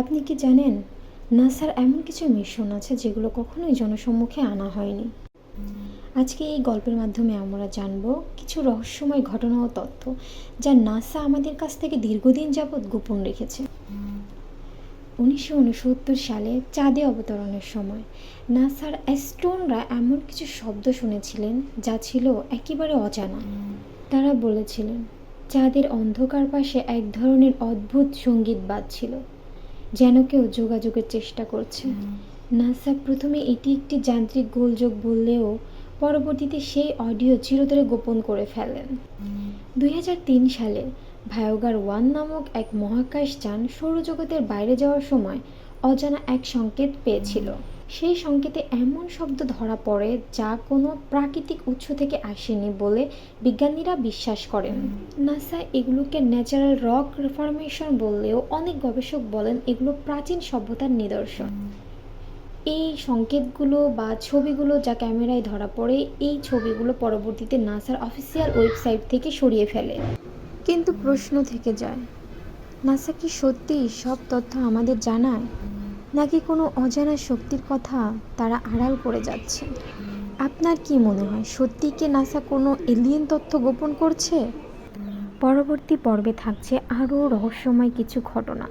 আপনি কি জানেন নাসার এমন কিছু মিশন আছে যেগুলো কখনোই জনসম্মুখে আনা হয়নি। আজকে এই গল্পের মাধ্যমে আমরা জানব কিছু রহস্যময় ঘটনা ও তথ্য যা নাসা আমাদের কাছ থেকে দীর্ঘদিন যাবৎ গোপন রেখেছে। উনিশশো উনসত্তর সালে চাঁদে অবতরণের সময় নাসার অ্যাস্ট্রোনরা এমন কিছু শব্দ শুনেছিলেন যা ছিল একেবারে অজানা। তারা বলেছিলেন, চাঁদের অন্ধকার পাশে এক ধরনের অদ্ভুত সংগীত বাজছিল। যেন কেউ যোগাযোগের চেষ্টা করছে। নাসা প্রথমে এটি একটি যান্ত্রিক গোলযোগ বললেও পরবর্তীতে সেই অডিও চিরতরে গোপন করে ফেলেন। দুই হাজার তিন সালে ভায়োগার ওয়ান নামক এক মহাকাশ যান সৌরজগতের বাইরে যাওয়ার সময় অজানা এক সংকেত পেয়েছিল। সেই সংকেতে এমন শব্দ ধরা পড়ে যা কোনো প্রাকৃতিক উৎস থেকে আসেনি বলে বিজ্ঞানীরা বিশ্বাস করেন। নাসা এগুলোকে ন্যাচারাল রক ফরমেশন বললেও অনেক গবেষক বলেন এগুলো প্রাচীন সভ্যতার নিদর্শন। এই সংকেতগুলো বা ছবিগুলো যা ক্যামেরায় ধরা পড়ে, এই ছবিগুলো পরবর্তীতে নাসার অফিসিয়াল ওয়েবসাইট থেকে সরিয়ে ফেলে। কিন্তু প্রশ্ন থেকে যায়, নাসা কি সত্যিই সব তথ্য আমাদের জানায়? নাকি কোনো অজানা শক্তির কথা তারা আড়াল করে যাচ্ছে? আপনার কি মনে হয়, সত্যি কি নাসা কোনো এলিয়েন তথ্য গোপন করছে? পরবর্তী পর্বে থাকছে আরও রহস্যময় কিছু ঘটনা।